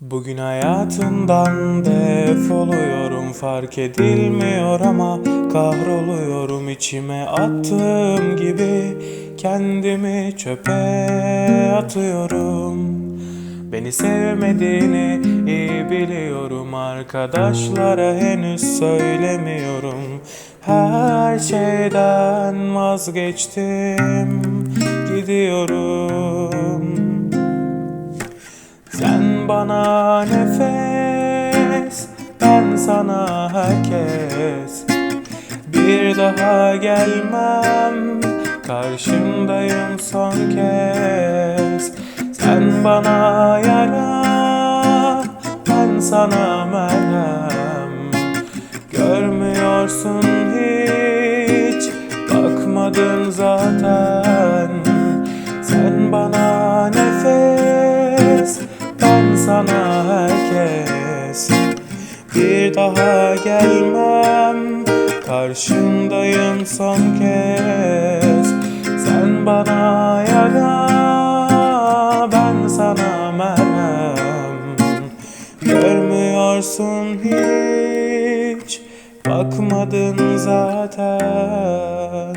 Bugün hayatından defoluyorum fark edilmiyor ama kahroluyorum. İçime attığım gibi kendimi çöpe atıyorum. Beni sevmediğini iyi biliyorum arkadaşlara henüz söylemiyorum. Her şeyden vazgeçtim gidiyorum. Sen bana nefes, ben sana herkes. Bir daha gelmem, karşındayım son kez. Sen bana yara, ben sana merhem. Görmüyorsun hiç, bakmadın zaten sana herkes. Bir daha gelmem Karşındayım son kez. Sen bana yara Ben sana merhem. Görmüyorsun hiç Bakmadın zaten